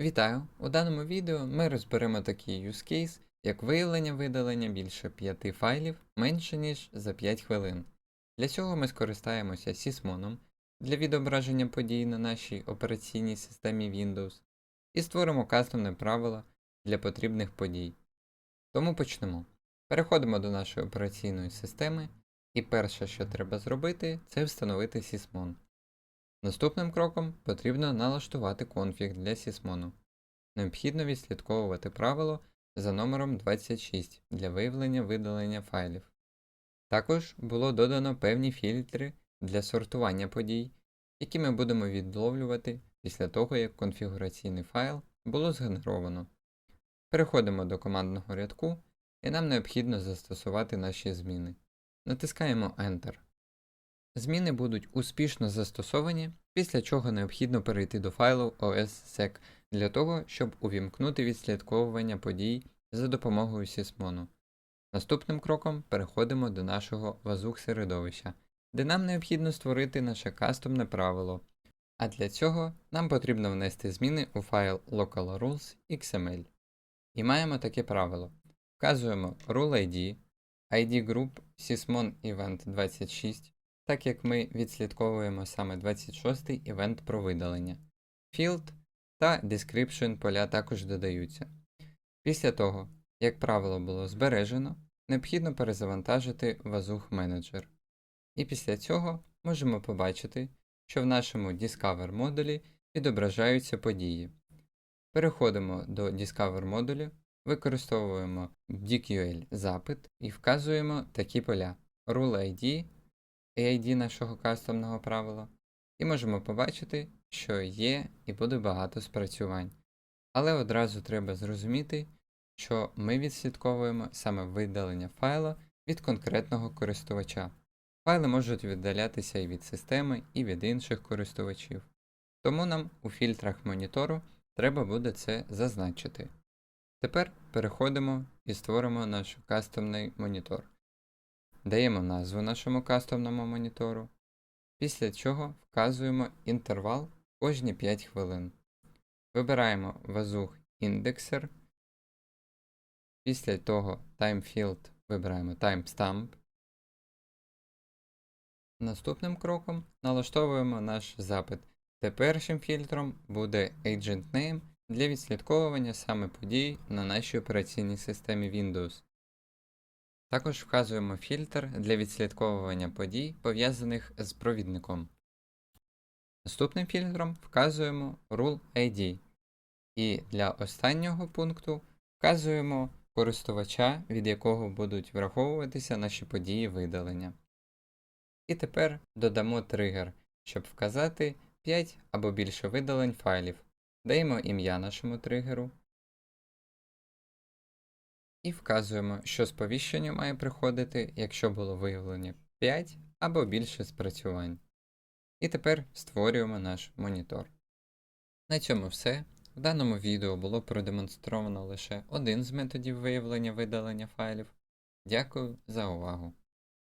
Вітаю! У даному відео ми розберемо такий use case, як виявлення видалення більше 5 файлів менше ніж за 5 хвилин. Для цього ми скористаємося Sysmon для відображення подій на нашій операційній системі Windows і створимо кастомне правило для потрібних подій. Тому почнемо. Переходимо до нашої операційної системи, і перше, що треба зробити, це встановити Sysmon. Наступним кроком потрібно налаштувати конфіг для Sysmon. Необхідно відслідковувати правило за номером 26 для виявлення видалення файлів. Також було додано певні фільтри для сортування подій, які ми будемо відловлювати після того, як конфігураційний файл було згенеровано. Переходимо до командного рядку і нам необхідно застосувати наші зміни. Натискаємо Enter. Зміни будуть успішно застосовані, після чого необхідно перейти до файлу OSSEC для того, щоб увімкнути відслідковування подій за допомогою Sysmon. Наступним кроком переходимо до нашого вазух середовища, де нам необхідно створити наше кастомне правило. А для цього нам потрібно внести зміни у файл localrules.xml. І маємо таке правило. Вказуємо rule ID, ID group sysmon event 26, так як ми відслідковуємо саме 26-й івент про видалення. Field та description поля також додаються. Після того, як правило було збережено, необхідно перезавантажити Vazoo Manager. І після цього можемо побачити, що в нашому Discover модулі відображаються події. Переходимо до Discover модулю, використовуємо DQL запит і вказуємо такі поля Rule ID і ID нашого кастомного правила, і можемо побачити, що є і буде багато спрацювань. Але одразу треба зрозуміти, що ми відслідковуємо саме видалення файла від конкретного користувача. Файли можуть віддалятися і від системи, і від інших користувачів. Тому нам у фільтрах монітору треба буде це зазначити. Тепер переходимо і створимо наш кастомний монітор. Даємо назву нашому кастомному монітору, після чого вказуємо інтервал кожні 5 хвилин. Вибираємо Vazoo індексер. Після того TimeField вибираємо Timestamp. Наступним кроком налаштовуємо наш запит, де першим фільтром буде Agent Name для відслідковування саме подій на нашій операційній системі Windows. Також вказуємо фільтр для відслідковування подій, пов'язаних з провідником. Наступним фільтром вказуємо Rule ID. І для останнього пункту вказуємо користувача, від якого будуть враховуватися наші події видалення. І тепер додамо тригер, щоб вказати 5 або більше видалень файлів. Даємо ім'я нашому тригеру. І вказуємо, що сповіщення має приходити, якщо було виявлено 5 або більше спрацювань. І тепер створюємо наш монітор. На цьому все. В даному відео було продемонстровано лише один з методів виявлення видалення файлів. Дякую за увагу!